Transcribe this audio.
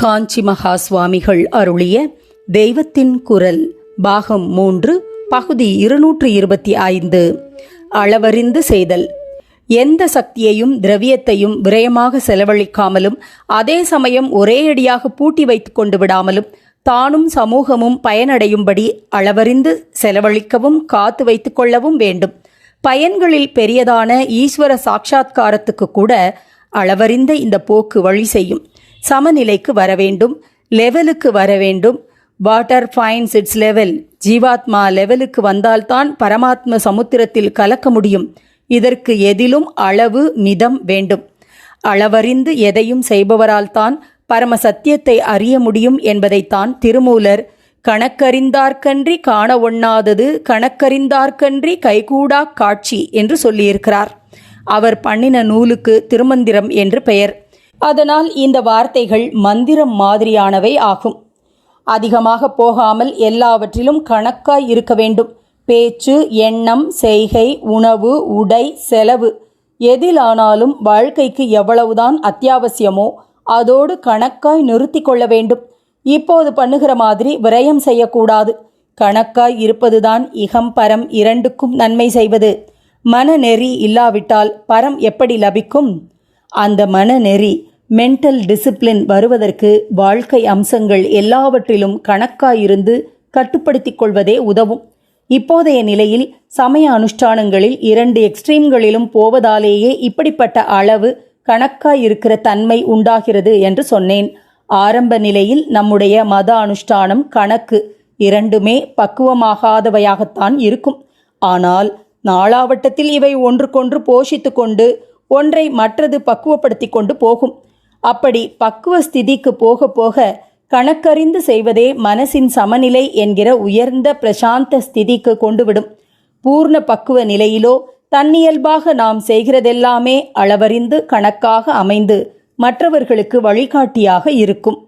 காஞ்சி மகா சுவாமிகள் அருளிய தெய்வத்தின் குரல் பாகம் மூன்று பகுதி இருநூற்று இருபத்தி ஐந்து. அளவறிந்து செய்தல். எந்த சக்தியையும் திரவியத்தையும் விரயமாக செலவழிக்காமலும் அதே சமயம் ஒரேயடியாக பூட்டி வைத்து கொண்டு விடாமலும் தானும் சமூகமும் பயனடையும்படி அளவறிந்து செலவழிக்கவும் காத்து வைத்து கொள்ளவும் வேண்டும். பயன்களில் பெரியதான ஈஸ்வர சாட்சா்காரத்துக்கு கூட அளவறிந்த இந்த போக்கு வழி செய்யும். சமநிலைக்கு வர வேண்டும் லெவலுக்கு வர வேண்டும். வாட்டர் ஃபைன்ஸ் இட்ஸ் லெவல் ஜீவாத்மா லெவலுக்கு வந்தால்தான் பரமாத்ம சமுத்திரத்தில் கலக்க முடியும். இதற்கு எதிலும் அளவு மிதம் வேண்டும். அளவறிந்து எதையும் செய்பவரால்தான் பரம சத்தியத்தை அறிய முடியும் என்பதைத்தான் திருமூலர் கணக்கறிந்தார்க்கன்றி காண ஒண்ணாதது கணக்கறிந்தார்க்கன்றி கைகூடா காட்சி என்று சொல்லியிருக்கிறார். அவர் பண்ணின நூலுக்கு திருமந்திரம் என்று பெயர். அதனால் இந்த வார்த்தைகள் மந்திரம் மாதிரியானவை ஆகும். அதிகமாக போகாமல் எல்லாவற்றிலும் கணக்காய் இருக்க வேண்டும். பேச்சு எண்ணம் செய்கை உணவு உடை செலவு. எதிலானாலும் வாழ்க்கைக்கு எவ்வளவுதான் அத்தியாவசியமோ அதோடு கணக்காய் நிறுத்தி கொள்ள வேண்டும். இப்போது பண்ணுகிற மாதிரி விரயம் செய்யக்கூடாது. கணக்காய் இருப்பதுதான் இகம் பரம் இரண்டுக்கும் நன்மை செய்வது. மனநெறி இல்லாவிட்டால் பரம் எப்படி லபிக்கும்? அந்த மனநெறி மென்டல் டிசிப்ளின் வருவதற்கு வாழ்க்கை அம்சங்கள் எல்லாவற்றிலும் கணக்காயிருந்து கட்டுப்படுத்திக் கொள்வதே உதவும். இப்போதைய நிலையில் சமய அனுஷ்டானங்களில் இரண்டு எக்ஸ்ட்ரீம்களிலும் போவதாலேயே இப்படிப்பட்ட அளவு கணக்காயிருக்கிற தன்மை உண்டாகிறது என்று சொன்னேன். ஆரம்ப நிலையில் நம்முடைய மத அனுஷ்டானம் கணக்கு இரண்டுமே பக்குவமாகாதவையாகத்தான் இருக்கும். ஆனால் நாளாவட்டத்தில் இவை ஒன்றுக்கொன்று போஷித்து கொண்டு ஒன்றை மற்றது பக்குவப்படுத்தி கொண்டு போகும். அப்படி பக்குவ ஸ்திதிக்கு போக போக கணக்கறிந்து செய்வதே மனசின் சமநிலை என்கிற உயர்ந்த பிரசாந்த ஸ்திதிக்கு கொண்டுவிடும். பூர்ண பக்குவ நிலையிலோ தன்னியல்பாக நாம் செய்கிறதெல்லாமே அளவறிந்து கணக்காக அமைந்து மற்றவர்களுக்கு வழிகாட்டியாக இருக்கும்.